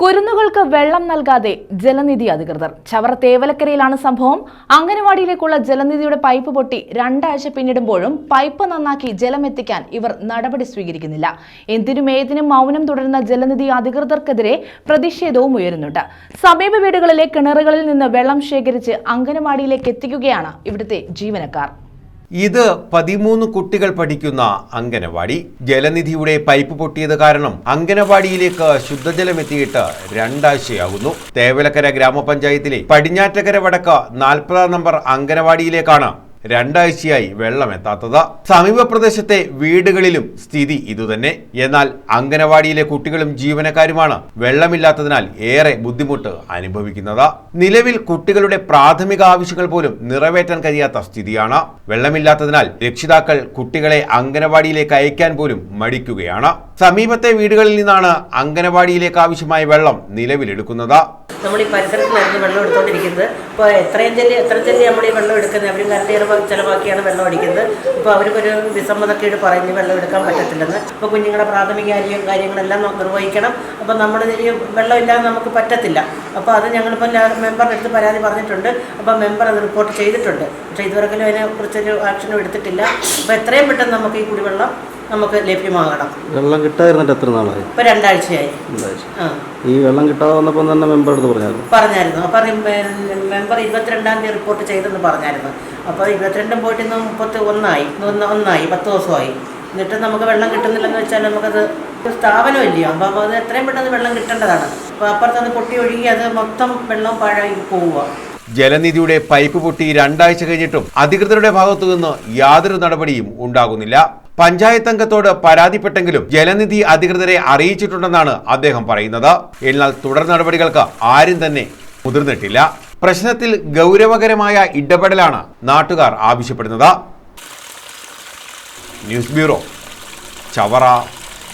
കുരുന്നുകൾക്ക് വെള്ളം നൽകാതെ ജലനിധി അധികൃതർ. ചവർ തേവലക്കരയിലാണ് സംഭവം. അംഗനവാടിയിലേക്കുള്ള ജലനിധിയുടെ പൈപ്പ് പൊട്ടി രണ്ടാഴ്ച പിന്നിടുമ്പോഴും പൈപ്പ് നന്നാക്കി ജലമെത്തിക്കാൻ ഇവർ നടപടി സ്വീകരിക്കുന്നില്ല. എന്തിനും ഏതിനും മൗനം തുടരുന്ന ജലനിധി അധികൃതർക്കെതിരെ പ്രതിഷേധവും ഉയരുന്നുണ്ട്. സമീപ വീടുകളിലെ കിണറുകളിൽ നിന്ന് വെള്ളം ശേഖരിച്ച് അംഗനവാടിയിലേക്ക് എത്തിക്കുകയാണ് ഇവിടുത്തെ ജീവനക്കാർ. ഇത് പതിമൂന്ന് കുട്ടികൾ പഠിക്കുന്ന അങ്കനവാടി ജലനിധിയുടെ പൈപ്പ് പൊട്ടിയത് കാരണം അങ്കനവാടിയിലേക്ക് ശുദ്ധജലം എത്തിയിട്ട് രണ്ടാഴ്ചയാകുന്നു. തേവലക്കര ഗ്രാമപഞ്ചായത്തിലെ പടിഞ്ഞാറ്റക്കര വടക്ക് നാൽപ്പതാം നമ്പർ അങ്കനവാടിയിലേക്കാണ് രണ്ടാഴ്ചയായി വെള്ളമെത്താത്തത്. സമീപ പ്രദേശത്തെ വീടുകളിലും സ്ഥിതി ഇതുതന്നെ. എന്നാൽ അംഗനവാടിയിലെ കുട്ടികളും ജീവനക്കാരുമാണ് വെള്ളമില്ലാത്തതിനാൽ ഏറെ ബുദ്ധിമുട്ട് അനുഭവിക്കുന്നത്. നിലവിൽ കുട്ടികളുടെ പ്രാഥമിക ആവശ്യങ്ങൾ പോലും നിറവേറ്റാൻ കഴിയാത്ത സ്ഥിതിയാണ്. വെള്ളമില്ലാത്തതിനാൽ രക്ഷിതാക്കൾ കുട്ടികളെ അംഗനവാടിയിലേക്ക് അയക്കാൻ പോലും മടിക്കുകയാണ്. സമീപത്തെ വീടുകളിൽ നിന്നാണ് അംഗനവാടിയിലേക്ക് ആവശ്യമായ വെള്ളം നിലവിലെടുക്കുന്നത്. നമ്മൾ ഈ പരിസരത്തിലായിരുന്നു വെള്ളം എടുത്തുകൊണ്ടിരിക്കുന്നത് ഇപ്പോൾ എത്രയും ചെല്ലി എത്ര ചെല്ലി നമ്മൾ ഈ വെള്ളം എടുക്കുന്നത്? അവരും കരണ്ടേറെ ചിലവാക്കിയാണ് വെള്ളം അടിക്കുന്നത്. ഇപ്പോൾ അവർക്കൊരു വിസമ്മതക്കേട് പറയുന്നു വെള്ളം എടുക്കാൻ പറ്റത്തില്ലെന്ന്. അപ്പോൾ കുഞ്ഞുങ്ങളുടെ പ്രാഥമിക കാര്യം കാര്യങ്ങളെല്ലാം നിർവഹിക്കണം. അപ്പോൾ നമ്മൾ വെള്ളം ഇല്ലാതെ നമുക്ക് പറ്റത്തില്ല. അപ്പോൾ അത് ഞങ്ങളിപ്പോൾ മെമ്പറിന്റെ അടുത്ത് പരാതി പറഞ്ഞിട്ടുണ്ട്. അപ്പോൾ മെമ്പർ അത് റിപ്പോർട്ട് ചെയ്തിട്ടുണ്ട്. പക്ഷേ ഇതുവരെങ്കിലും അതിനെക്കുറിച്ചൊരു ആക്ഷനും എടുത്തിട്ടില്ല. അപ്പോൾ എത്രയും പെട്ടെന്ന് നമുക്ക് ഈ കുടിവെള്ളം നമുക്ക് ലഭ്യമാകണം. വെള്ളം കിട്ടാതിരുന്നിട്ട് എത്ര നാളായി? ഇപ്പൊ രണ്ടാഴ്ചയായി. ആ. ഈ വെള്ളം കിട്ടാതെ വന്നപ്പോൾ തന്നെ മെമ്പർ അടുത്ത് പറഞ്ഞായിരുന്നു. പറഞ്ഞായിരുന്നു. അപ്പോൾ മെമ്പർ ഇരുപത്തിരണ്ടാം തീയതി റിപ്പോർട്ട് ചെയ്തെന്ന് പറഞ്ഞായിരുന്നു. അപ്പോൾ ഇരുപത്തിരണ്ടും പോയിട്ട് ഇന്ന് മുപ്പത്തി ഒന്നായി ഒന്ന് ഒന്നായി. പത്ത് ദിവസമായി. എന്നിട്ട് നമുക്ക് വെള്ളം കിട്ടുന്നില്ലെന്ന് വെച്ചാൽ നമുക്കത് സ്ഥാപനം സ്ഥാപനമില്ലയോ അപ്പോൾ അത് എത്രയും പെട്ടെന്ന് വെള്ളം കിട്ടേണ്ടതാണ്. അപ്പോൾ അപ്പുറത്ത് അത് പൊട്ടി ഒഴുകി അത് മൊത്തം വെള്ളം പാഴായി പോവുക. ജലനിധിയുടെ പൈപ്പ് പൊട്ടി രണ്ടാഴ്ച കഴിഞ്ഞിട്ടും അധികൃതരുടെ ഭാഗത്തു നിന്ന് യാതൊരു നടപടിയും ഉണ്ടാകുന്നില്ല. പഞ്ചായത്ത് അംഗത്തോട് പരാതിപ്പെട്ടെങ്കിലും ജലനിധി അധികൃതരെ അറിയിച്ചിട്ടുണ്ടെന്നാണ് അദ്ദേഹം പറയുന്നത്. എന്നാൽ തുടർ നടപടികൾക്ക് ആരും തന്നെ മുതിർന്നിട്ടില്ല. പ്രശ്നത്തിൽ ഗൗരവകരമായ ഇടപെടലാണ് നാട്ടുകാർ ആവശ്യപ്പെടുന്നത്. News bureau Chavara.